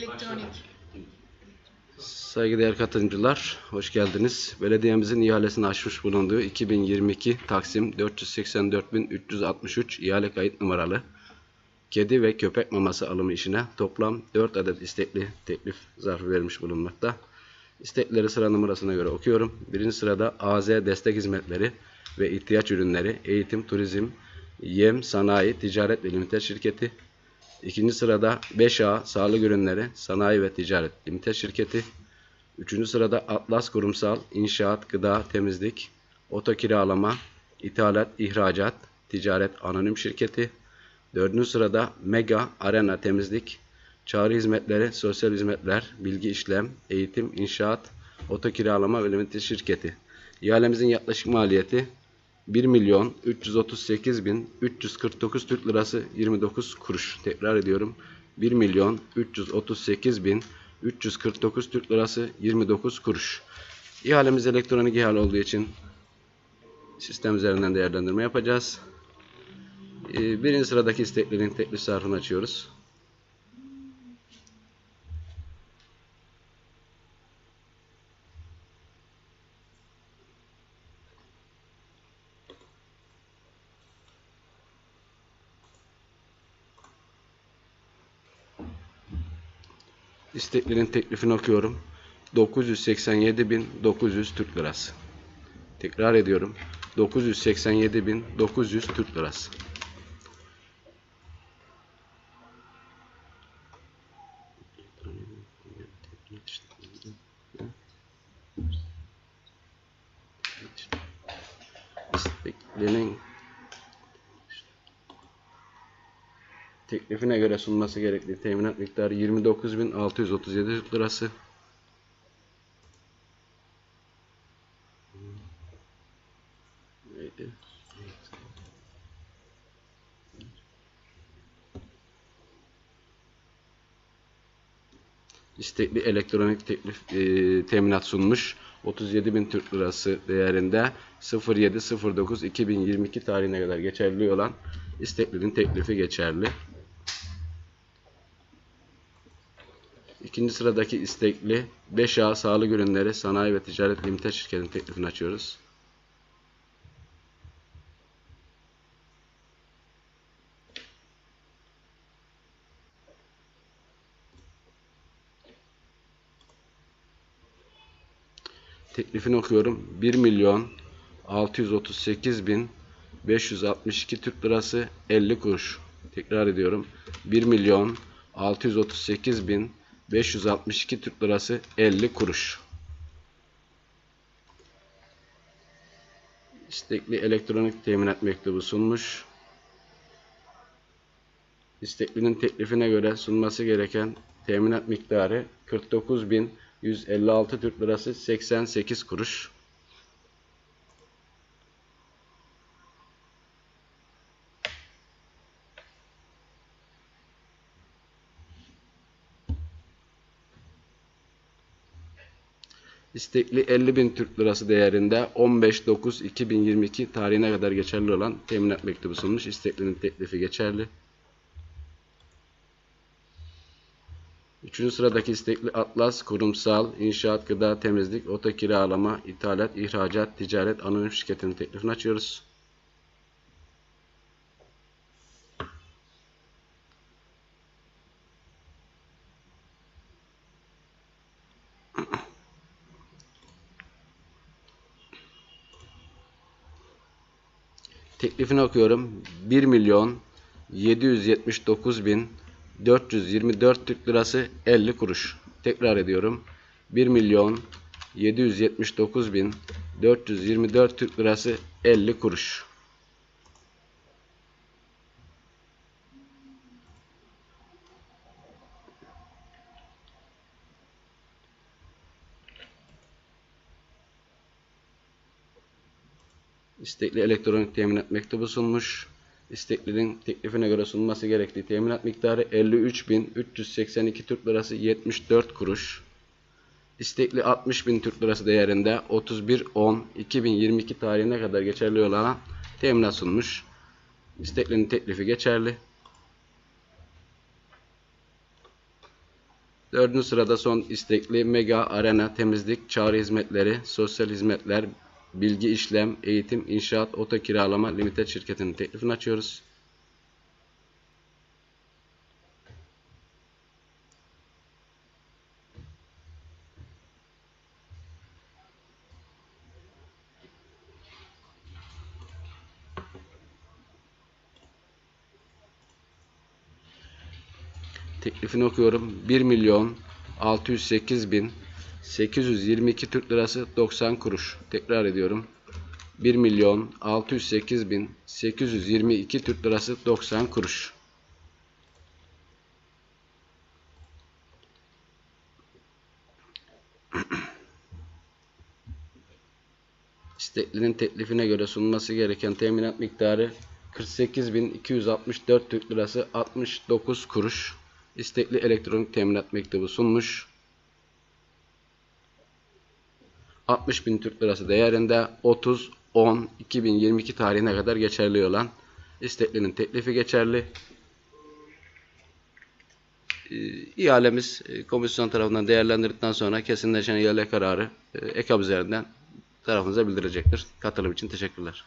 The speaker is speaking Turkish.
Elektronik. Saygıdeğer katılımcılar, hoş geldiniz. Belediyemizin ihalesini açmış bulunduğu 2022 Taksim 484.363 ihale kayıt numaralı kedi ve köpek maması alımı işine toplam 4 adet istekli teklif zarfı vermiş bulunmakta. İstekleri sıra numarasına göre okuyorum. Birinci sırada AZ destek hizmetleri ve ihtiyaç ürünleri, eğitim, turizm, yem, sanayi, ticaret ve limited şirketi. İkinci sırada 5A Sağlık Ürünleri Sanayi ve Ticaret Limited Şirketi. Üçüncü sırada Atlas Kurumsal İnşaat, Gıda, Temizlik, Oto Kiralama, İthalat, İhracat, Ticaret Anonim Şirketi. Dördüncü sırada Mega Arena Temizlik, Çağrı Hizmetleri, Sosyal Hizmetler, Bilgi İşlem, Eğitim, İnşaat, Oto Kiralama ve Limited Şirketi. İhalemizin yaklaşık maliyeti 1 milyon 338 bin 349 Türk lirası 29 kuruş. Tekrar ediyorum. 1 milyon 338 bin 349 Türk lirası 29 kuruş. İhalemiz elektronik ihale olduğu için sistem üzerinden değerlendirme yapacağız. Ee, Birinci sıradaki isteklerin teklif sarfını açıyoruz. İsteklerin teklifini okuyorum. 987.900 Türk lirası. Tekrar ediyorum. 987.900 Türk lirası. İsteklerin teklifine göre sunması gerekli teminat miktarı 29.637 Türk lirası. Neydi? İstekli elektronik teklif e, teminat sunmuş. 37.000 Türk lirası değerinde 07.09.2022 tarihine kadar geçerli olan isteklinin teklifi geçerli. İkinci sıradaki istekli 5A Sağlık Ürünleri Sanayi ve Ticaret Limited şirketinin teklifini açıyoruz. Teklifini okuyorum. 1 milyon 638 bin 562 Türk lirası 50 kuruş. Tekrar ediyorum. 1 milyon 638 bin 562 Türk lirası 50 kuruş. İstekli elektronik teminat mektubu sunmuş. İsteklinin teklifine göre sunması gereken teminat miktarı 49.156 Türk lirası 88 kuruş. İstekli 50.000 Türk Lirası değerinde 15.9.2022 tarihine kadar geçerli olan teminat mektubu sunmuş. İsteklinin teklifi geçerli. Üçüncü sıradaki istekli Atlas, kurumsal, inşaat, gıda, temizlik, oto kiralama, ithalat, ihracat, ticaret, anonim şirketinin teklifini açıyoruz. Teklifini okuyorum. 1 milyon 779 bin 424 Türk lirası 50 kuruş. Tekrar ediyorum. 1 milyon 779 bin 424 Türk lirası 50 kuruş. İstekli elektronik teminat mektubu sunmuş. İsteklinin teklifine göre sunması gerektiği teminat miktarı 53.382 Türk Lirası 74 kuruş. İstekli 60.000 Türk Lirası değerinde 31.10.2022 tarihine kadar geçerli olan teminat sunmuş. İsteklinin teklifi geçerli. Dördüncü sırada son istekli Mega Arena temizlik, çağrı hizmetleri, sosyal hizmetler, bilgi işlem, eğitim, inşaat, oto kiralama limited şirketinin teklifini açıyoruz. Teklifini okuyorum. 1 milyon 608 bin 822 Türk lirası 90 kuruş. Tekrar ediyorum. 1 milyon 608 bin 822 Türk lirası 90 kuruş. İsteklinin teklifine göre sunulması gereken teminat miktarı 48.264 Türk lirası 69 kuruş. İstekli elektronik teminat mektubu sunmuş. 60.000 Türk lirası değerinde 30 10 2022 tarihine kadar geçerli olan isteklinin teklifi geçerli. Ee, İhalemiz e, komisyon tarafından değerlendirdikten sonra kesinleşen ihale kararı e, EKAB üzerinden tarafınıza bildirecektir. Katılım için teşekkürler.